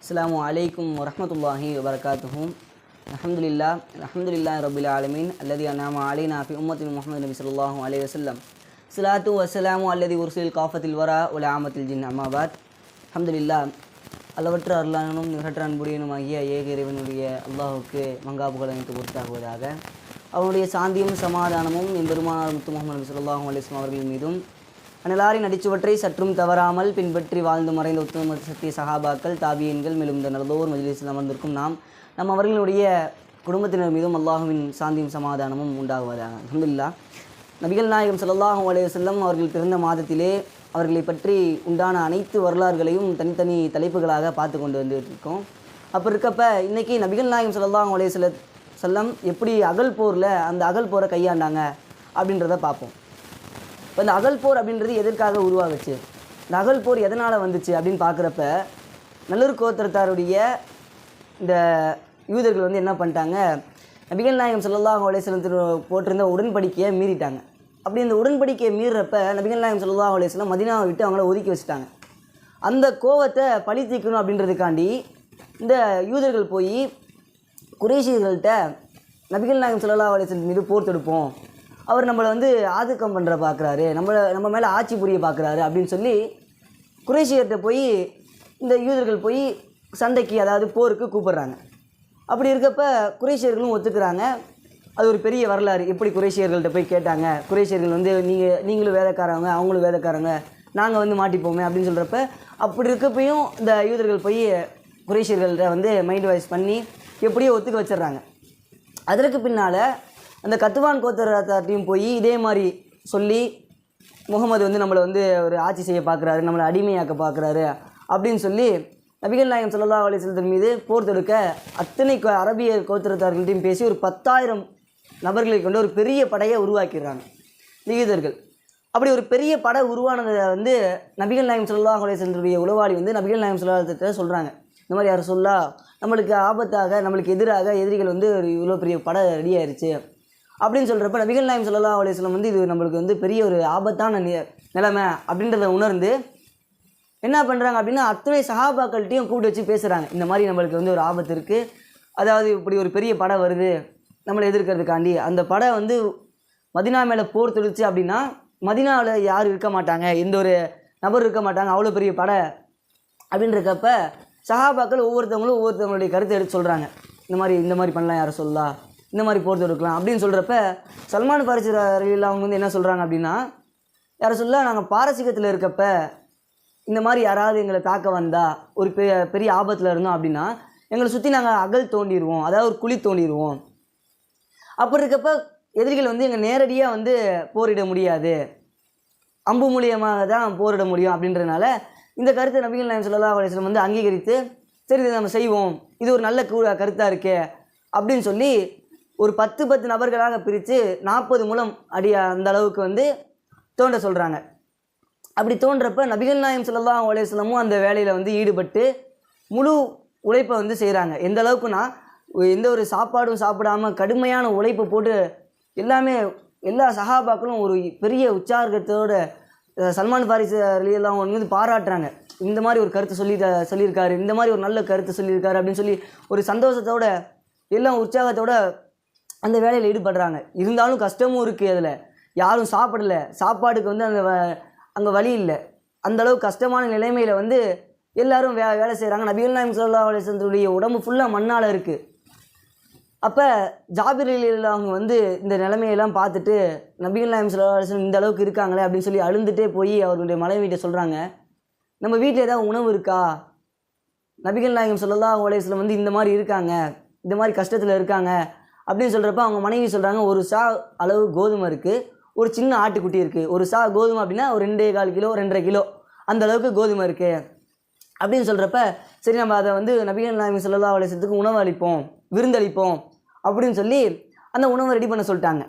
அஸ்லாம் அலைக்கும் வரமத்துல்லாஹி வபர்காத்துஹும் அஹமதுல்லா அஹமதுல்லா ரபுல் ஆலமீன். அல்லது அனாம அலைனா ஃபி உம்மத்தில் முகமது நபி ஸல்லல்லாஹு அலைஹி வஸல்லம். ஸலாத்து வஸ்ஸலாமு அல்லது உர்சில் காஃபத்தில் வரா உல ஆமத்தில் ஜின். அம்மாபாத் அஹமதுல்லா அளவற்ற அருளானும் நிகழற்ற அன்புடையனும் ஆகிய ஏக இறைவனுடைய அல்லாஹுக்கு மங்காபுகள் அனைத்து பொறுத்தாகுவதாக அவனுடைய சாந்தியும் சமாதானமும் எம்பெருமானார் முத்து முகமது நபி ஸல்லல்லாஹு அலிஸ்லாம் அவர்கள் மீதும் அனலாரின் நடிச்சுவற்றை சற்றும் தவறாமல் பின்பற்றி வாழ்ந்து மறைந்த உத்தம சத்திய சகாபாக்கள் தாபியன்கள் மேலும் இந்த நல்லதோர் மஜ்லிஸில் அமர்ந்திருக்கும் நாம் நம் அவர்களுடைய குடும்பத்தினர் மீதும் அல்லாஹுவின் சாந்தியும் சமாதானமும் உண்டாகுவதாக. அஹமதுல்லா நபிகள் நாயகம் சல்லாஹூ அலைஹி செல்லம் அவர்கள் பிறந்த மாதத்திலே அவர்களை பற்றி உண்டான அனைத்து வரலாறுகளையும் தனித்தனி தலைப்புகளாக பார்த்து கொண்டு வந்துட்டு இருக்கோம் அப்போ இருக்கப்ப இன்றைக்கி நபிகள் நாயகம் சல்லாஹூ அலைஹி செல்ல செல்லம் எப்படி அகல் போரில் அந்த அகல் போரை கையாண்டாங்க அப்படின்றத பார்ப்போம். இப்போ இந்த அகல் போர் அப்படின்றது எதற்காக உருவாகுச்சு? இந்த அகல் போர் எதனால் வந்துச்சு அப்படின்னு பார்க்குறப்ப நல்லூர் கோத்திரத்தாருடைய இந்த யூதர்கள் வந்து என்ன பண்ணிட்டாங்க? நபிகள் நாயகம் ஸல்லல்லாஹு அலைஹி போட்டிருந்த உடன்படிக்கையை மீறிட்டாங்க. அப்படி இந்த உடன்படிக்கையை மீறுறப்ப நபிகள் நாயகம் ஸல்லல்லாஹு அலைஹி மதினாவை விட்டு அவங்கள ஒதுக்கி வச்சுட்டாங்க. அந்த கோவத்தை பழி தீர்க்கணும் அப்படின்றதுக்காண்டி இந்த யூதர்கள் போய் குறைஷிகள்கிட்ட நபிகள் நாயகம் ஸல்லல்லாஹு அலைஹி மீது போர் தொடுப்போம். அவர் நம்மளை வந்து ஆதிக்கம் பண்ணுற பார்க்குறாரு நம்மளை நம்ம மேலே ஆட்சி புரிய பார்க்குறாரு அப்படின்னு சொல்லி குறைஷியர்கிட்ட போய் இந்த யூதர்கள் போய் சண்டைக்கு அதாவது போருக்கு கூப்பிட்றாங்க. அப்படி இருக்கப்ப குரேஷியர்களும் ஒத்துக்கிறாங்க. அது ஒரு பெரிய வரலாறு. எப்படி குரேஷியர்கள்ட்ட போய் கேட்டாங்க? குரேஷியர்கள் வந்து நீங்கள் நீங்களும் வேலைக்காரவங்க அவங்களும் வேலைக்காரங்க நாங்கள் வந்து மாட்டிப்போமே அப்படின்னு சொல்கிறப்ப அப்படி இருக்கப்பையும் இந்த யூதர்கள் போய் குரேஷியர்கள்ட்ட வந்து மைண்ட் வாய்ஸ் பண்ணி எப்படியோ ஒத்துக்க வச்சிடுறாங்க. அதற்கு பின்னால் அந்த கத்துவான் கோத்தரத்தையும் போய் இதே மாதிரி சொல்லி முகமது வந்து நம்மளை வந்து ஒரு ஆட்சி செய்ய பார்க்குறாரு நம்மளை அடிமையாக்க பார்க்குறாரு அப்படின்னு சொல்லி நபிகள் நாயகம் ஸல்லல்லாஹு அலைஹி மீது போர் தொடுக்க அத்தனை கோ- அரபிய கோத்திரத்தார்கள்ட்டையும் பேசி ஒரு பத்தாயிரம் நபர்களை கொண்டு ஒரு பெரிய படையை உருவாக்கிடுறாங்க. விகிதர்கள் அப்படி ஒரு பெரிய படை உருவானதை வந்து நபிகள் நாயகம் ஸல்லல்லாஹு அலைஹி உளவாளி வந்து நபிகள் நாயகம் ஸல்லல்லாஹு சொல்கிறாங்க இந்த மாதிரி யார் சொல்லா? நம்மளுக்கு ஆபத்தாக நம்மளுக்கு எதிராக எதிரிகள் வந்து ஒரு இவ்வளோ பெரிய படை ரெடி ஆயிருச்சு. அப்படின்னு சொல்கிறப்ப நபிகள் நாயம் ஸல்லல்லாஹு அலைஹி வஸல்லம் வந்து இது நம்மளுக்கு வந்து பெரிய ஒரு ஆபத்தான நிலைமை அப்படின்றத உணர்ந்து என்ன பண்ணுறாங்க அப்படின்னா அத்தனை சகாபாக்கள்கிட்டையும் கூப்பிட்டு வச்சு பேசுகிறாங்க இந்த மாதிரி நம்மளுக்கு வந்து ஒரு ஆபத்து இருக்குது அதாவது இப்படி ஒரு பெரிய படை வருது. நம்மளை எதிர்க்கிறதுக்காண்டி. அந்த படம் வந்து மதினா மேலே போர் தொடுச்சு அப்படின்னா மதினாவில் யாரும் இருக்க மாட்டாங்க. எந்த ஒரு நபர் இருக்க மாட்டாங்க. அவ்வளோ பெரிய படை அப்படின்றக்கப்ப சஹாபாக்கள் ஒவ்வொருத்தவங்களும் ஒவ்வொருத்தவங்களுடைய கருத்தை எடுத்து சொல்கிறாங்க இந்த மாதிரி இந்த மாதிரி பண்ணலாம் யாரை சொல்லலாம் இந்த மாதிரி போர் எடுக்கலாம் அப்படின்னு சொல்கிறப்ப சல்மான் பாரிசி அறிவியல் அவங்க வந்து என்ன சொல்கிறாங்க அப்படின்னா யாரை சொல்ல நாங்கள் பாரசீகத்தில் இருக்கப்ப இந்த மாதிரி யாராவது எங்களை தாக்க வந்தா ஒரு பெரிய பெரிய ஆபத்தில் இருந்தோம் அப்படின்னா எங்களை சுற்றி நாங்கள் அகல் தோண்டிடுவோம் அதாவது ஒரு குழி தோண்டிடுவோம் அப்படி இருக்கப்ப எதிரிகள் வந்து எங்கள் நேரடியாக வந்து போரிட முடியாது. அம்பு மூலியமாக தான் போரிட முடியும் அப்படின்றதுனால இந்த கருத்தை நபிகள் நாயம் சொல்லலா அலைஹி வந்து அங்கீகரித்து சரி இதை நம்ம செய்வோம் இது ஒரு நல்ல கருத்தாக இருக்கே அப்படின்னு சொல்லி ஒரு பத்து பத்து நபர்களாக பிரித்து நாற்பது மூலம் அடி அந்த அளவுக்கு வந்து தோண்ட சொல்கிறாங்க அப்படி தோன்றப்ப நபிகள் நாயம் ஸல்லல்லாஹு அலைஹி வஸல்லமும் அந்த வேலையில் வந்து ஈடுபட்டு முழு உழைப்பை வந்து செய்கிறாங்க எந்த அளவுக்குன்னா எந்த ஒரு சாப்பாடும் சாப்பிடாம கடுமையான உழைப்பை போட்டு எல்லாமே எல்லா சஹாபாக்களும் ஒரு பெரிய உற்சாகத்தோட சல்மான் பாரிஸ் ஒன்று வந்து பாராட்டுறாங்க. இந்த மாதிரி ஒரு கருத்து சொல்லி சொல்லியிருக்காரு இந்த மாதிரி ஒரு நல்ல கருத்து சொல்லியிருக்காரு அப்படின்னு சொல்லி ஒரு சந்தோஷத்தோட எல்லாம் உற்சாகத்தோட அந்த வேலையில் ஈடுபடுறாங்க. இருந்தாலும் கஷ்டமும் இருக்குது அதில். யாரும் சாப்பிடல. சாப்பாடுக்கு வந்து அந்த அங்கே வழி இல்லை. அந்த கஷ்டமான நிலைமையில் வந்து எல்லோரும் வே வேலை செய்கிறாங்க நபிகள் நாயம் சல்லா அலிசந்தருடைய உடம்பு ஃபுல்லாக மண்ணால் இருக்குது அப்போ ஜாபிர் அவங்க வந்து இந்த நிலைமையெல்லாம் பார்த்துட்டு நபிகள் நாயம் சல்லா அலிசன் இந்த அளவுக்கு இருக்காங்களே அப்படின்னு சொல்லி அழுந்துட்டே போய் அவருடைய மலை வீட்டை சொல்கிறாங்க நம்ம வீட்டில் ஏதாவது உணவு இருக்கா? நபிகள் நாயகம் சொல்லலாம் ஓலேஸில் வந்து இந்த மாதிரி இருக்காங்க. இந்த மாதிரி கஷ்டத்தில் இருக்காங்க. அப்படின்னு சொல்கிறப்ப அவங்க மனைவி சொல்கிறாங்க ஒரு சா அளவு கோதுமை இருக்குது ஒரு சின்ன ஆட்டுக்குட்டி இருக்குது ஒரு சா கோதுமை அப்படின்னா ஒரு ரெண்டே கால் கிலோ ரெண்டரை கிலோ. அந்த அளவுக்கு கோதுமை இருக்குது அப்படின்னு சொல்கிறப்ப சரி நம்ம அதை வந்து நபிகள் நாயகம் ஸல்லல்லாஹு அலைஹி உணவு அளிப்போம் விருந்தளிப்போம் அப்படின்னு சொல்லி அந்த உணவை ரெடி பண்ண சொல்லிட்டாங்க.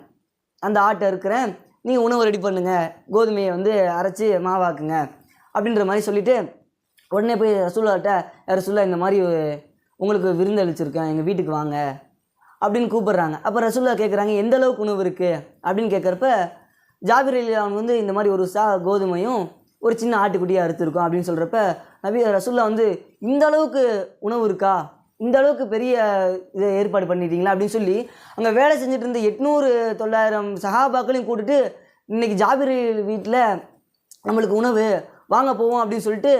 அந்த ஆட்டை இருக்கிறேன் நீங்கள் உணவு ரெடி பண்ணுங்க. கோதுமையை வந்து அரைச்சி மாவாக்குங்க. அப்படின்ற மாதிரி சொல்லிவிட்டு உடனே போய் ரசூல்லாட்ட ரசூல்லா இந்த மாதிரி உங்களுக்கு விருந்தளிச்சிருக்கேன் எங்கள் வீட்டுக்கு வாங்க. அப்படின்னு கூப்பிட்றாங்க. அப்போ ரசூல்லா கேட்குறாங்க எந்த அளவுக்கு உணவு இருக்குது அப்படின்னு கேட்குறப்ப ஜாபிர் அலி அவன் வந்து இந்த மாதிரி ஒரு சா கோதுமையும் ஒரு சின்ன ஆட்டுக்குட்டியாக அறுத்துருக்கோம் அப்படின்னு சொல்கிறப்ப நபி ரசுல்லா வந்து இந்த அளவுக்கு உணவு இருக்கா? இந்த அளவுக்கு பெரிய இதை ஏற்பாடு பண்ணிட்டீங்களா? அப்படின்னு சொல்லி அங்கே வேலை செஞ்சுட்டு இருந்த எட்நூறு தொள்ளாயிரம் சகாபாக்களையும் கூட்டுட்டு இன்னைக்கு ஜாபிர் வீட்டில் நம்மளுக்கு உணவு வாங்க போவோம் அப்படின்னு சொல்லிட்டு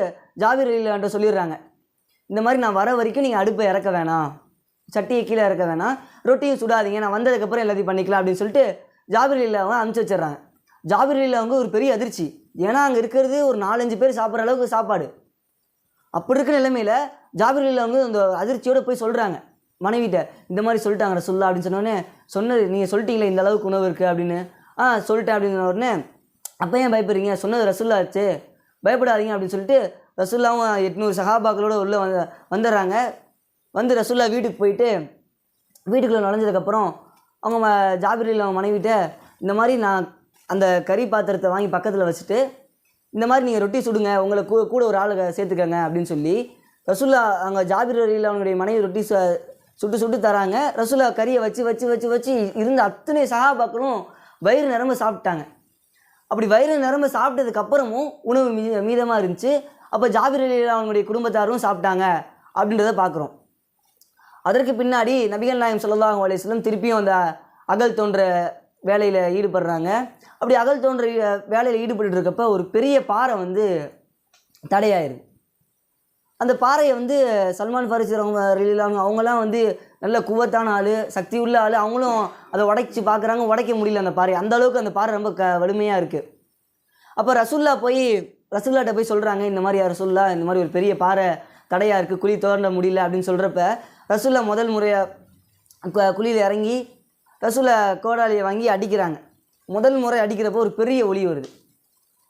ஜாபிர் என்ற சொல்லிடுறாங்க. இந்த மாதிரி நான் வர வரைக்கும் நீங்கள் அடுப்பை இறக்க வேணாம். சட்டியை கீழே இருக்கிறதுனா ரொட்டியும் சுடாதீங்க நான் வந்ததுக்கப்புறம் எல்லாத்தையும் பண்ணிக்கலாம் அப்படின்னு சொல்லிட்டு ஜாபிர் அவங்க அனுப்பிச்சி வச்சிடுறாங்க. ஜாபிர் அவங்க ஒரு பெரிய அதிர்ச்சி. ஏன்னா அங்கே இருக்கிறது ஒரு நாலஞ்சு பேர் சாப்பிட்ற அளவுக்கு சாப்பாடு. அப்படி இருக்கிற நிலைமையில் ஜாபிர் அவங்க அந்த அதிர்ச்சியோடு போய் சொல்கிறாங்க மனைவிட்ட இந்த மாதிரி சொல்லிட்டாங்க ரசுல்லா அப்படின்னு சொன்னோடனே சொன்னது நீங்கள் சொல்லிட்டீங்களே இந்த அளவுக்கு உணவு இருக்குது அப்படின்னு. ஆ சொல்லிட்டேன் அப்படின்னு உடனே அப்போ ஏன் பயப்படுறீங்க? சொன்னது ரசுல்லா ஆச்சு. பயப்படாதீங்க அப்படின்னு சொல்லிட்டு ரசுல்லாவும் எட்நூறு சகாபாக்களோட உள்ளே வந்து வந்துடுறாங்க. வந்து ரசுல்லா வீட்டுக்கு போயிட்டு வீட்டுக்குள்ளே நுழைஞ்சதுக்கப்புறம் அவங்க ஜாபிரியில் அவங்க மனைவிட்ட இந்த மாதிரி நான் அந்த கறி பாத்திரத்தை வாங்கி பக்கத்தில் வச்சுட்டு இந்த மாதிரி நீங்கள் ரொட்டி சுடுங்க உங்களை கூ கூட ஒரு ஆளை சேர்த்துக்கங்க அப்படின்னு சொல்லி ரசுல்லா அங்கே ஜாபிர் அலியில் அவங்களுடைய மனைவி ரொட்டி சு- சுட்டு சுட்டு தராங்க. ரசுல்லா கறியை வச்சு வச்சு வச்சு வச்சு இருந்த அத்தனை சகாபாக்களும் வயிறு நிரம்ப சாப்பிட்டாங்க. அப்படி வயிறு நிரம்ப சாப்பிட்டதுக்கப்புறமும் உணவு மீ மீதமாக இருந்துச்சு. அப்போ ஜாபிர் அலியில் அவங்களுடைய குடும்பத்தாரும் சாப்பிட்டாங்க அப்படின்றத பார்க்குறோம் அதற்கு பின்னாடி நபிகள் நாயம் சொல்லலாம் அலைஹி திருப்பியும் அந்த அகல் தோன்ற வேலையில் ஈடுபடுறாங்க. அப்படி அகல் தோன்ற வேலையில் ஈடுபட்டு இருக்கப்ப ஒரு பெரிய பாறை வந்து தடையாயிருது அந்த பாறையை வந்து சல்மான் ஃபாரிஸ் அவங்க ரலியல்லாஹு அவங்கெல்லாம் வந்து நல்ல குவத்தான ஆள் சக்தி உள்ள ஆள். அவங்களும் அதை உடைச்சி பார்க்குறாங்க உடைக்க முடியல அந்த பாறை. அந்த அளவுக்கு அந்த பாறை ரொம்ப க வலிமையாக இருக்குது அப்போ ரசுல்லா போய் ரசுல்லாட்ட போய் சொல்கிறாங்க இந்த மாதிரி ரசுல்லா இந்த மாதிரி ஒரு பெரிய பாறை தடையாக இருக்குது குழி தோண்ட முடியல அப்படின்னு சொல்கிறப்ப ரசூலை முதல் முறையாக குழியில் இறங்கி ரசூலை கோடாலியை வாங்கி அடிக்கிறாங்க. முதல் முறை அடிக்கிறப்போ ஒரு பெரிய ஒளி வருது.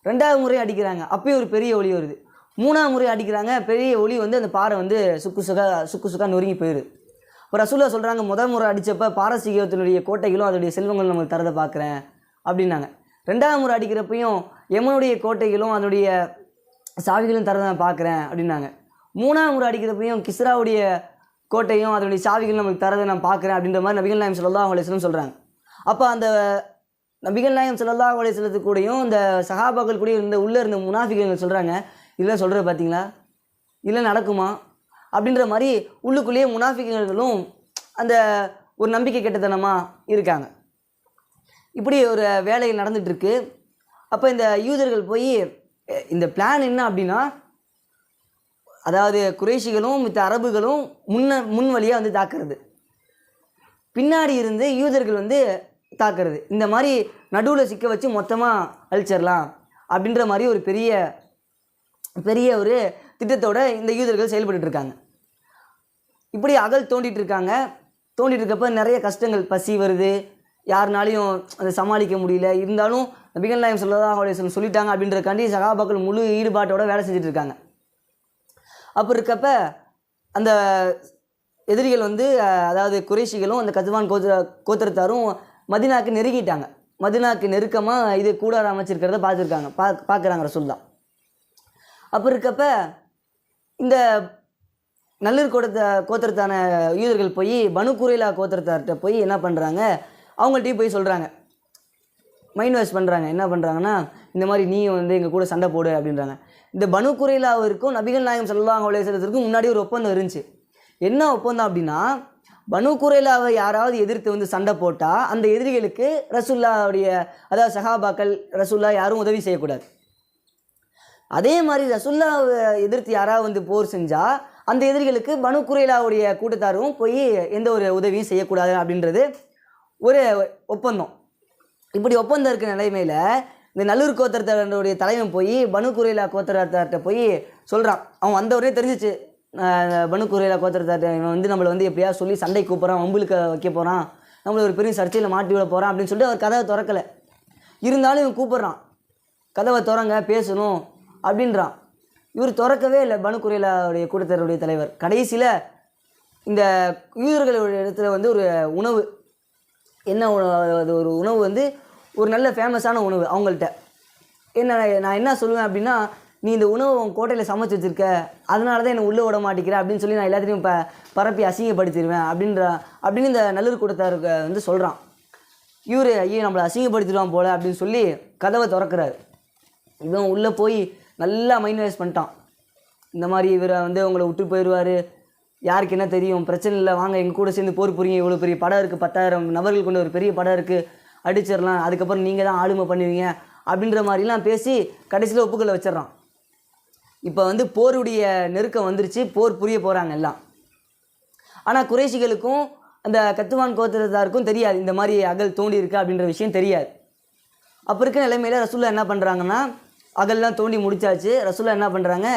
ரெண்டாவது முறை அடிக்கிறாங்க அப்பயும் ஒரு பெரிய ஒளி வருது. மூணாவது முறை அடிக்கிறாங்க பெரிய ஒளி வந்து அந்த பாறை வந்து சுக்கு சுக்கா சுக்கு சுக்கா நொறுங்கி போயிடுது இப்போ ரசூலா சொல்கிறாங்க முதல் முறை அடித்தப்ப பாரசீகத்தினுடைய கோட்டைகளும் அதனுடைய செல்வங்களும் நம்மளுக்கு தரதை பார்க்குறேன் அப்படின்னாங்க. ரெண்டாவது முறை அடிக்கிறப்பையும் எமனுடைய கோட்டைகளும் அதனுடைய சாவிகளும் தரதை நான் பார்க்குறேன் அப்படின்னாங்க. மூணாவது முறை அடிக்கிறப்பையும் கிஸ்ராவுடைய கோட்டையும் அதனுடைய சாவிகளும் நமக்கு தரதை நான் பார்க்குறேன் அப்படின்ற மாதிரி நபிகள் நாயம் சொல்லலாம் அலைஹி சொல்கிறாங்க அப்போ அந்த நபிகள் நாயம் சொல்லலாம் அலைஹி வஸல்லத்து கூடயும் இந்த சகாபாக்கள் கூட இருந்த உள்ளே இருந்த முனாஃபிகள் சொல்கிறாங்க இதெல்லாம் சொல்கிற பார்த்தீங்களா இல்லை நடக்குமா? அப்படின்ற மாதிரி உள்ளுக்குள்ளேயே முனாஃபிகளும் அந்த ஒரு நம்பிக்கை கெட்டத்தனமாக இருக்காங்க. இப்படி ஒரு வேலை நடந்துகிட்ருக்கு அப்போ இந்த யூதர்கள் போய் இந்த பிளான் என்ன அப்படின்னா அதாவது குறைஷிகளும் மித்த அரபுகளும் முன்ன முன் வழியாக வந்து தாக்குறது. பின்னாடி இருந்து யூதர்கள் வந்து தாக்குறது. இந்த மாதிரி நடுவில் சிக்க வச்சு மொத்தமாக அழிச்சிடலாம் அப்படின்ற மாதிரி ஒரு பெரிய பெரிய ஒரு திட்டத்தோடு இந்த யூதர்கள் செயல்பட்டுருக்காங்க இருக்காங்க. இப்படி அகல் தோண்டிகிட்டு இருக்காங்க. தோண்டிட்டு இருக்கப்ப நிறைய கஷ்டங்கள். பசி வருது. யாருனாலையும் அதை சமாளிக்க முடியல. இருந்தாலும் பிகன் நாயம் சொல்லதாக அவளை சொல்லிட்டாங்க அப்படின்றக்காண்டி சகாபாக்கள் முழு ஈடுபாட்டோட வேலை செஞ்சுட்டு இருக்காங்க. அப்போ இருக்கப்ப அந்த எதிரிகள் வந்து அதாவது குறைஷிகளும் அந்த கஜ்வான் கோத்திர கோத்திரத்தாரும் மதினாக்கு நெருங்கிட்டாங்க மதினாக்கு நெருக்கமாக இது கூடார அமைச்சிருக்கிறத பார்த்துருக்காங்க. பா பார்க்குறாங்க ரசூல்லா அப்போ இருக்கப்ப இந்த நல்லூர் கோட்டத்தை கோத்திரத்தான யூதர்கள் போய் பனு குரேலா கோத்திரத்தார்கிட்ட போய் என்ன பண்ணுறாங்க அவங்கள்ட்டையும் போய் சொல்கிறாங்க மைண்ட் வாஷ் பண்ணுறாங்க என்ன பண்ணுறாங்கன்னா இந்த மாதிரி நீ வந்து எங்கள் கூட சண்டை போடு அப்படின்றாங்க. இந்த பனு குறைலாவிற்கும் நபிகள் நாயகம் ஸல்லல்லாஹு அலைஹி முன்னாடி ஒரு ஒப்பந்தம் இருந்துச்சு. என்ன ஒப்பந்தம் அப்படின்னா பனு குறைலாவை யாராவது எதிர்த்து வந்து சண்டை போட்டால் அந்த எதிரிகளுக்கு ரசுல்லாவுடைய அதாவது சஹாபாக்கள் ரசுல்லா யாரும் உதவி செய்யக்கூடாது. அதே மாதிரி ரசுல்லாவை எதிர்த்து யாராவது வந்து போர் செஞ்சால் அந்த எதிரிகளுக்கு பனு குறைலாவுடைய கூட்டத்தாரும் போய் எந்த ஒரு உதவியும் செய்யக்கூடாது அப்படின்றது ஒரு ஒப்பந்தம். இப்படி ஒப்பந்தம் இருக்கிற நிலைமையில் இந்த நல்லூர் கோத்திரத்தாருடைய தலைவன் போய் பனு குரேலா கோத்திரத்தார்கிட்ட போய் சொல்கிறான் அவன் வந்தவரே தெரிஞ்சிச்சு பனு குரேலா கோத்திரத்தார்ட்ட இவன் வந்து நம்மளை வந்து எப்படியா சொல்லி சண்டை கூப்பிட்றான் வம்புலுக்கு வைக்க போகிறான் நம்மளை ஒரு பெரிய சர்ச்சையில் மாட்டி விட போகிறான் அப்படின்னு சொல்லிட்டு அவர் கதவை திறக்கலை. இருந்தாலும் இவன் கூப்பிட்றான். கதவை திறங்க பேசணும் அப்படின்றான். இவர் திறக்கவே இல்லை பனு குரேலாவுடைய கூட்டத்தருடைய தலைவர். கடைசியில் இந்த யூதர்களுடைய இடத்துல வந்து ஒரு உணவு என்ன அது ஒரு உணவு வந்து ஒரு நல்ல ஃபேமஸான உணவு அவங்கள்ட்ட. என்ன நான் என்ன சொல்லுவேன் அப்படின்னா நீ இந்த உணவை உன் கோட்டையில் சமைச்சு வச்சிருக்க அதனால தான் என்னை உள்ளே விட மாட்டேங்கிற அப்படின்னு சொல்லி நான் எல்லாத்தையும் ப பரப்பி அசிங்கப்படுத்திடுவேன் அப்படின்ற அப்படின்னு இந்த நல்லூர் கூட்டத்தாருக்கு வந்து சொல்கிறான் இவர் ஐயோ நம்மளை அசிங்கப்படுத்திடுவான் போல் அப்படின்னு சொல்லி கதவை திறக்கிறாரு. இவன் உள்ளே போய் நல்லா மைண்ட் வேஸ்ட் பண்ணிட்டான். இந்த மாதிரி இவரை வந்து உங்களை விட்டு போயிடுவார். யாருக்கு என்ன தெரியும்? பிரச்சனை இல்லை வாங்க எங்கள் கூட சேர்ந்து போர் புரியுங்க இவ்வளோ பெரிய படம் இருக்குது பத்தாயிரம் நபர்கள் கொண்ட ஒரு பெரிய படம் இருக்குது அடிச்சிடலாம் அதுக்கப்புறம் நீங்கள் தான் ஆளுமை பண்ணுவீங்க அப்படின்ற மாதிரிலாம் பேசி கடைசியில் ஒப்புக்களை வச்சிடறான் இப்போ வந்து போருடைய நெருக்கம் வந்துருச்சு போர் புரிய போகிறாங்க எல்லாம். ஆனால் குறைஷிகளுக்கும் அந்த கத்துவான் கோத்திரத்தாருக்கும் தெரியாது இந்த மாதிரி அகல் தோண்டி இருக்கு அப்படின்ற விஷயம் தெரியாது. அப்போ இருக்க நிலைமையில் ரசுல்லா என்ன பண்ணுறாங்கன்னா அகல்லாம் தோண்டி முடிச்சாச்சு ரசுல்லா என்ன பண்ணுறாங்க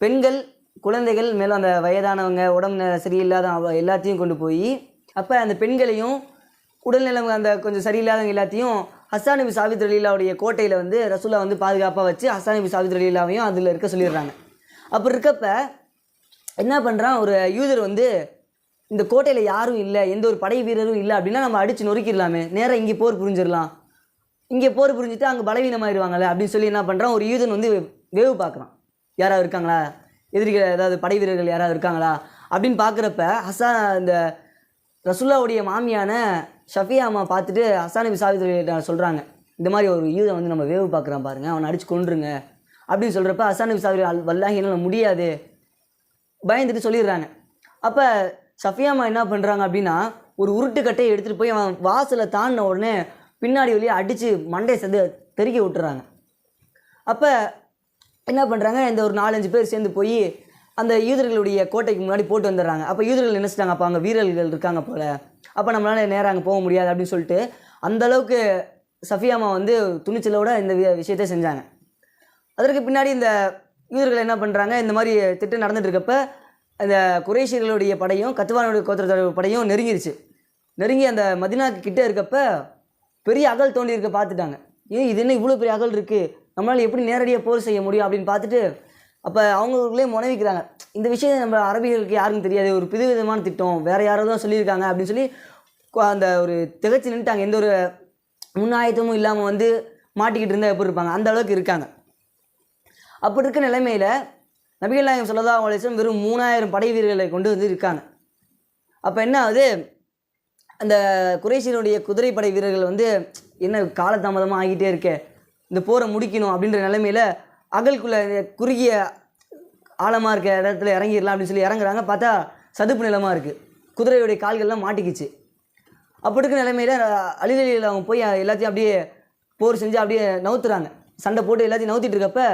பெண்கள் குழந்தைகள் மேலும் அந்த வயதானவங்க உடம்பு சரியில்லாத எல்லாத்தையும் கொண்டு போய் அப்போ அந்த பெண்களையும் உடல்நலம் அந்த கொஞ்சம் சரியில்லாதவங்க எல்லாத்தையும் ஹசானபி நபி லீலாவுடைய கோட்டையில் வந்து ரசூலா வந்து பாதுகாப்பாக வச்சு ஹசானபி சாவித் லீலாவையும் அதில் இருக்க சொல்லிடுறாங்க. அப்படி இருக்கப்ப என்ன பண்ணுறான் ஒரு யூதர் வந்து இந்த கோட்டையில் யாரும் இல்லை எந்த ஒரு படை வீரரும் இல்லை அப்படின்னா நம்ம அடித்து நொறுக்கிடலாமே நேராக இங்கே போர் புரிஞ்சிடலாம். இங்கே போர் புரிஞ்சுட்டு அங்கே பலவீனமாயிருவாங்கல்ல அப்படின்னு சொல்லி என்ன பண்ணுறான் ஒரு யூதன் வந்து வேவு பார்க்குறான். யாராவது இருக்காங்களா? எதிரிகள் ஏதாவது படை வீரர்கள் யாராவது இருக்காங்களா? அப்படின்னு பார்க்குறப்ப ஹசா இந்த ரசுல்லாவுடைய மாமியான ஷஃபியா அம்மா பார்த்துட்டு அசானபி நபி சொல்கிறாங்க இந்த மாதிரி ஒரு யூதை வந்து நம்ம வேவு பார்க்குறான் பாருங்க அவனை அடிச்சு கொண்டுருங்க அப்படின்னு சொல்கிறப்ப அசானபி நபி சாவித்ரி அல் வல்லாஹி முடியாது. பயந்துட்டு சொல்லிடுறாங்க. அப்போ சஃபியாமா என்ன பண்ணுறாங்க அப்படின்னா ஒரு உருட்டுக்கட்டையை எடுத்துகிட்டு போய் அவன் வாசலை தாண்டின உடனே பின்னாடி வழியாக அடித்து மண்டையை சேர்ந்து தெருக்கி விட்டுறாங்க. அப்போ என்ன பண்ணுறாங்க இந்த ஒரு நாலஞ்சு பேர் சேர்ந்து போய் அந்த யூதர்களுடைய கோட்டைக்கு முன்னாடி போட்டு வந்துடுறாங்க. அப்போ யூதர்கள் நினைச்சிட்டாங்க அப்போ அங்கே வீரர்கள் இருக்காங்க போல். அப்போ நம்மளால் நேராக அங்கே போக முடியாது அப்படின்னு சொல்லிட்டு அந்த அளவுக்கு சஃபியாமா வந்து துணிச்சலோட இந்த விஷயத்தை செஞ்சாங்க. அதற்கு பின்னாடி இந்த யூதர்கள் என்ன பண்ணுறாங்க இந்த மாதிரி திட்டம் நடந்துட்டு இருக்கப்ப அந்த குறைஷியர்களுடைய படையும் கத்துவானுடைய கோத்திரத்தோட படையும் நெருங்கிருச்சு. நெருங்கி அந்த மதினாக்கு கிட்டே இருக்கப்ப பெரிய அகல் தோண்டி இருக்க பார்த்துட்டாங்க. ஏன் இது என்ன இவ்வளோ பெரிய அகல் இருக்குது நம்மளால் எப்படி நேரடியாக போர் செய்ய முடியும் அப்படின்னு பார்த்துட்டு அப்போ அவங்களுக்குள்ளே முனைவிக்கிறாங்க. இந்த விஷயம் நம்ம அரபிகளுக்கு யாருக்கும் தெரியாது. ஒரு புதுவிதமான திட்டம். வேறு யாரோ தான் சொல்லியிருக்காங்க அப்படின்னு சொல்லி அந்த ஒரு திகச்சு நின்றுட்டாங்க எந்த ஒரு முன்னாயத்தமும் இல்லாமல் வந்து மாட்டிக்கிட்டு இருந்தால் எப்படி இருப்பாங்க? அந்த அளவுக்கு இருக்காங்க. அப்படி இருக்க நிலைமையில் நபிகள் நாயகம் சொல்லதா அலிஸ்லம் வெறும் மூணாயிரம் படை வீரர்களை கொண்டு வந்து இருக்காங்க. அப்போ என்ன ஆகுது? அந்த குறைசியினுடைய குதிரைப்படை வீரர்கள் வந்து என்ன காலதாமதமாக ஆகிட்டே இருக்கே? இந்த போரை முடிக்கணும் அப்படின்ற நிலைமையில் அகல்குள்ள குறுகிய ஆழமாக இருக்க இடத்துல இறங்கிடலாம் அப்படின்னு சொல்லி இறங்குறாங்க. பார்த்தா சதுப்பு நிலமாக இருக்குது குதிரையுடைய கால்கள்லாம் மாட்டிக்கிச்சு. அப்படி இருக்கிற நிலைமையில அழிதலில் அவங்க போய் எல்லாத்தையும் அப்படியே போர் செஞ்சு அப்படியே நவுத்துறாங்க. சண்டை போட்டு எல்லாத்தையும் நவுத்திட்டு இருக்கப்ப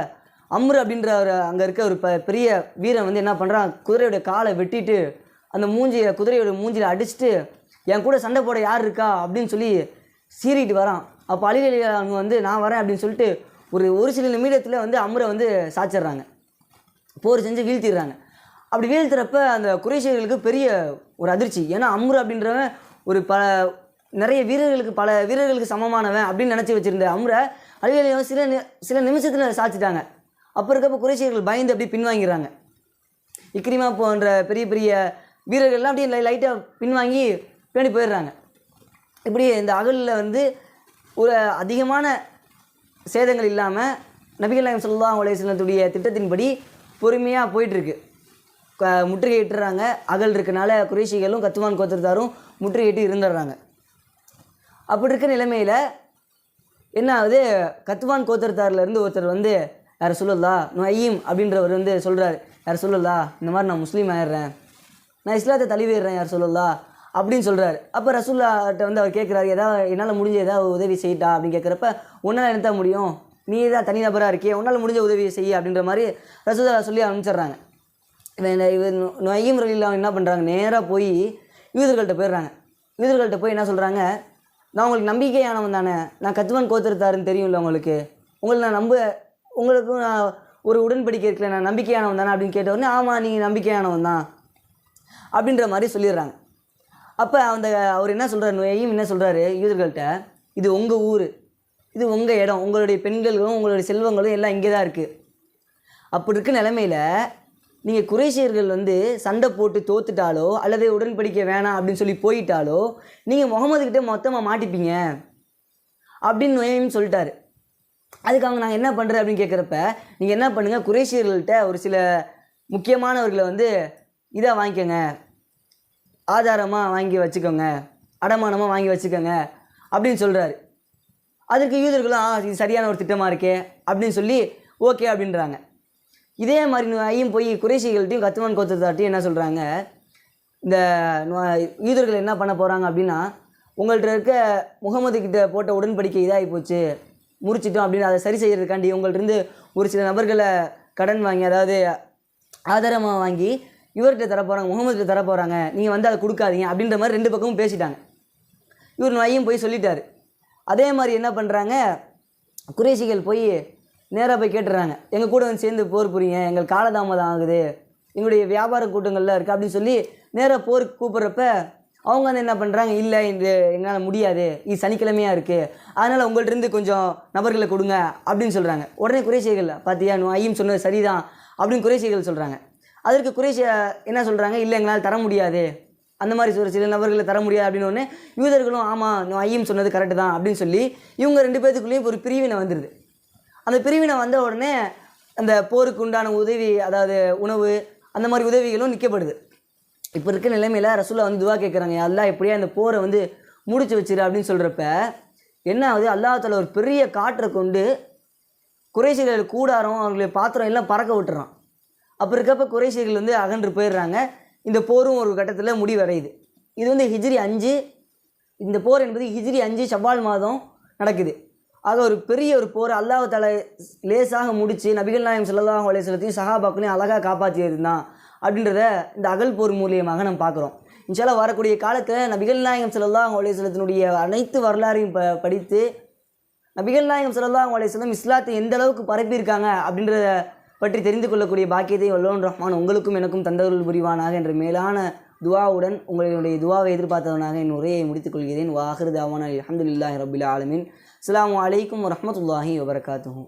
அம்ரு அப்படின்ற ஒரு அங்கே இருக்க ஒரு ப பெரிய வீரன் வந்து என்ன பண்ணுறான் குதிரையோட காலை வெட்டிட்டு அந்த மூஞ்சியை குதிரையோட மூஞ்சியில் அடிச்சுட்டு என் கூட சண்டை போட யார் இருக்கா? அப்படின்னு சொல்லி சீறிட்டு வரான். அப்போ அழிதலி அவங்க வந்து நான் வரேன் அப்படின்னு சொல்லிட்டு ஒரு ஒரு சில நிமிடத்தில் வந்து அம்ரை வந்து சாச்சிட்றாங்க போர் செஞ்சு வீழ்த்திடுறாங்க. அப்படி வீழ்த்துறப்ப அந்த குரேஷியர்களுக்கு பெரிய ஒரு அதிர்ச்சி. ஏன்னா அம்ரு அப்படின்றவன் ஒரு பல நிறைய வீரர்களுக்கு பல வீரர்களுக்கு சமமானவன் அப்படின்னு நினச்சி வச்சுருந்த அம்ரை அழிவலையும் சில நி- சில நிமிஷத்தில் சாச்சிட்டாங்க. அப்போ இருக்கப்ப குறைஷியர்கள் பயந்து அப்படியே பின்வாங்கிறாங்க இக்ரிமா போன்ற பெரிய பெரிய வீரர்கள்லாம் அப்படியே லை லைட்டாக பின்வாங்கி பின்னாடி போயிடுறாங்க. இப்படி இந்த அகலில் வந்து ஒரு அதிகமான சேதங்கள் இல்லாமல் நபிகள் நாயம் சொல்லா அலைஹி திட்டத்தின்படி பொறுமையாக போயிட்டுருக்கு. முற்றுகையிட்டுறாங்க அகல் இருக்கனால குறைஷிகளும் கத்துவான் கோத்திரத்தாரும் முற்றுகையிட்டு இருந்துடுறாங்க. அப்படி இருக்க நிலைமையில் என்ன ஆகுது? கத்துவான் கோத்திரத்தார்லேருந்து ஒருத்தர் வந்து யார் சொல்லலா நொய்யீம் அப்படின்றவர் வந்து சொல்கிறாரு யார் சொல்லலா இந்த மாதிரி நான் முஸ்லீம் ஆயிடுறேன். நான் இஸ்லாத்தை தழுவிடுறேன் யார் சொல்லலா அப்படின்னு சொல்கிறாரு அப்போ ரசூல்லாட்ட வந்து அவர் கேட்குறாரு ஏதாவது என்னால் முடிஞ்ச ஏதாவது உதவி செய்யட்டா அப்படின்னு கேட்குறப்ப உன்னால் என்ன முடியும்? நீ தான் தனிநபராக இருக்கே உன்னால் முடிஞ்ச உதவியை செய்ய அப்படின்ற மாதிரி ரசூல்லா சொல்லி அனுப்பிச்சிடுறாங்க. இவன் இந்த- இவர் நொய்யம் ரலிலாம் என்ன பண்ணுறாங்க நேராக போய் யூதர்கள்ட்ட போயிடுறாங்க. யூதர்கள்ட்ட போய் என்ன சொல்கிறாங்க நான் உங்களுக்கு நம்பிக்கையானவன் தானே நான் கத்துவன் கோத்திருத்தாருன்னு தெரியும்ல உங்களுக்கு. உங்களை நான் நம்ப உங்களுக்கும் நான் ஒரு உடன்படிக்கை இருக்கல நான் நம்பிக்கையானவன் தானே அப்படின்னு கேட்ட உடனே ஆமாம் நீங்கள் நம்பிக்கையானவன் தான் அப்படின்ற மாதிரி சொல்லிடுறாங்க. அப்போ அந்த அவர் என்ன சொல்கிறார் நொய்யும் என்ன சொல்கிறாரு யூதர்கள்ட்ட இது உங்கள் ஊர் இது உங்கள் இடம் உங்களுடைய பெண்களும் உங்களுடைய செல்வங்களும் எல்லாம் இங்கே தான் இருக்குது அப்படி இருக்க நிலமையில நீங்கள் குறைசியர்கள் வந்து சண்டை போட்டு தோத்துட்டாலோ அல்லது உடன்படிக்கை வேணாம் அப்படின்னு சொல்லி போயிட்டாலோ நீங்கள் முகமதுக்கிட்ட மொத்தமாக மாட்டிப்பீங்க அப்படின்னு நொய்யும் சொல்லிட்டாரு. அதுக்கு அவங்க நாங்கள் என்ன பண்ணுறது அப்படின்னு கேட்குறப்ப நீங்கள் என்ன பண்ணுங்கள் குறைசியர்கள்ட்ட ஒரு சில முக்கியமானவர்களை வந்து இதாக வாங்கிக்கோங்க. ஆதாரமாக வாங்கி வச்சுக்கோங்க. அடமானமாக வாங்கி வச்சுக்கோங்க. அப்படின்னு சொல்கிறாரு அதற்கு யூதர்களும் ஆ இது சரியான ஒரு திட்டமாக இருக்கே அப்படின்னு சொல்லி ஓகே அப்படின்றாங்க. இதே மாதிரி ஐயும் போய் குறைசிகள்ட்டையும் கத்துவான் கோத்தத்தாட்டையும் என்ன சொல்கிறாங்க இந்த யூதர்கள் என்ன பண்ண போகிறாங்க அப்படின்னா உங்கள்கிட்ட இருக்க முகமது கிட்ட போட்ட உடன்படிக்கை இதாகி போச்சு. முறிச்சிட்டோம் அப்படின்னு அதை சரி செய்கிறதுக்காண்டி உங்கள்கிட்ட இருந்து ஒரு சில நபர்களை கடன் வாங்கி அதாவது ஆதாரமாக வாங்கி இவர்கிட்ட தர போகிறாங்க முகமதுகிட்ட தர போகிறாங்க நீங்கள் வந்து அதை கொடுக்காதீங்க அப்படின்ற மாதிரி ரெண்டு பக்கமும் பேசிட்டாங்க. இவர் நொய்யும் போய் சொல்லிட்டாரு. அதே மாதிரி என்ன பண்ணுறாங்க குறைசிகள் போய் நேராக போய் கேட்டுறாங்க. எங்கள் கூட வந்து சேர்ந்து போர் புரியுங்க எங்கள் காலதாமதம் ஆகுது எங்களுடைய வியாபார கூட்டங்கள்லாம் இருக்குது அப்படின்னு சொல்லி நேராக போர் கூப்பிட்றப்ப அவங்க வந்து என்ன பண்ணுறாங்க இல்லை இது எங்களால் முடியாது இது சனிக்கிழமையாக இருக்குது அதனால் உங்கள்கிட்ட இருந்து கொஞ்சம் நபர்களை கொடுங்க அப்படின்னு சொல்கிறாங்க உடனே குறைசிகள் பார்த்தியா ஐயும் சொன்னது சரிதான் அப்படின்னு குறைசிகள் சொல்கிறாங்க அதற்கு குறைசி என்ன சொல்கிறாங்க இல்லை எங்களால் தர முடியாது. அந்த மாதிரி ஒரு சில நபர்களை தர முடியாது. அப்படின்னு உடனே யூதர்களும் ஆமாம் நான் ஐயம் சொன்னது கரெக்டு தான். அப்படின்னு சொல்லி இவங்க ரெண்டு பேர்த்துக்குள்ளேயும் ஒரு பிரிவினை வந்துடுது அந்த பிரிவினை வந்த உடனே அந்த போருக்கு உண்டான உதவி அதாவது உணவு அந்த மாதிரி உதவிகளும் நிற்கப்படுது இப்போ இருக்க நிலைமையில் ரசூலா வந்து துவா கேட்குறாங்க அல்லாஹ் எப்படியா இந்த போரை வந்து முடிச்சு வச்சிரு அப்படின்னு சொல்கிறப்ப என்ன ஆகுது? அல்லாஹால ஒரு பெரிய காற்றை கொண்டு குறைசிகள் கூடாரம் அவங்களுடைய பாத்திரம் எல்லாம் பறக்க விட்டுறான். அப்போ இருக்கப்ப குறைசிகள் வந்து அகன்று போயிடுறாங்க. இந்த போரும் ஒரு கட்டத்தில் முடிவடையுது. இது வந்து ஹிஜ்ரி அஞ்சு இந்த போர் என்பது ஹிஜ்ரி அஞ்சு ஷவ்வால் மாதம் நடக்குது. ஆக ஒரு பெரிய ஒரு போர் அல்லாஹ் தலை லேசாக முடித்து நபிகள் நாயம் செல்லதாக அலைஹி செலுத்தையும் சஹாபாக்களையும் அழகாக காப்பாற்றியது தான் அப்படின்றத இந்த அகல் போர் மூலியமாக நம்ம பார்க்குறோம். இன்ஷால்லா வரக்கூடிய காலத்தில் நபிகள் நாயகம் செல்லதாக அலைஹி செலுத்தினுடைய அனைத்து வரலாறையும் ப படித்து நபிகள் நாயகம் செல்லதாக அலைஹி வஸல்லம் இஸ்லாத்தை எந்த அளவுக்கு பரப்பியிருக்காங்க அப்படின்றத பற்றி தெரிந்து கொள்ளக்கூடிய பாக்கியத்தை வல்லோன் ரஹ்மான் உங்களுக்கும் எனக்கும் தந்தவர்கள் புரிவானாக என்ற மேலான துவாவுடன் உங்களுடைய துவாவை எதிர்பார்த்தவனாக என் உரையை முடித்துக் கொள்கிறேன். வாஹிர் தாவான அலமதுல்லாஹி ரபில் ஆலமின். அஸ்லாம் வலைக்கம் வரமத்துல்லாஹி வபரகாத்துஹு.